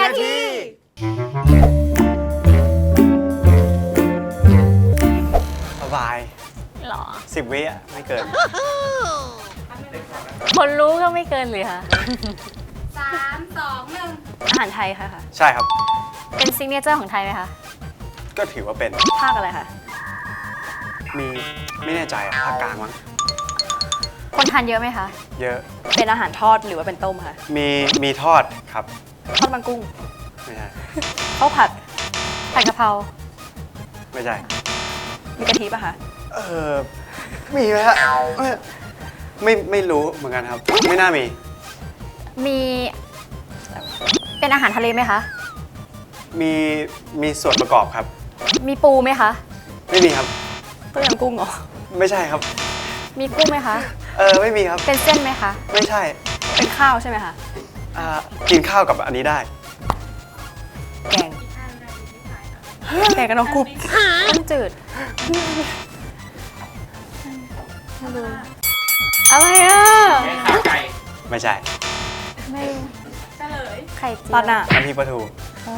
นาที สบายหรอสิบวิอะไม่เกิน คนรู้ก็ไม่เกินเลยค่ะสามสองหนึ่งอาหารไทยค่ะค่ะ ใช่ครับ เป็นซิกเนเจอร์ของไทยไหมคะ ก็ถือว่าเป็น ภาคอะไรคะ มีไม่แน่ใจอะภาคกลางมั้ง คนทานเยอะไหมคะ เยอะ เป็นอาหารทอดหรือว่าเป็นต้มคะ มีมีทอดครับ ทอดมันกุ้งไม่ใช่ ข้าวผัดผัดกะเพรา ไม่ใช่ มีกะทิป่ะคะเออมีไหมฮะไม่ไม่ไม่รู้เหมือนกันครับ ไม่น่ามี มีเป็นอาหารทะเลไหมคะ มีมีส่วนประกอบครับ มีปูไหมคะไม่มีครับ ต้มยำกุ้งเหรอ ไม่ใช่ครับ มีกุ้งไหมคะ เออไม่มีครับ เป็นเส้นไหมคะ ไม่ใช่ เป็นข้าวใช่ไหมคะ อ่ากินข้าวกับอันนี้ได้ แกงแกงกับน้องกุ๊บต้มจืดอะไรอะขาไก่ไม่ใช่ไม่เฉลย ไข่เจียวตอนน่ะ น้ำพริกปลาทูอ๋อ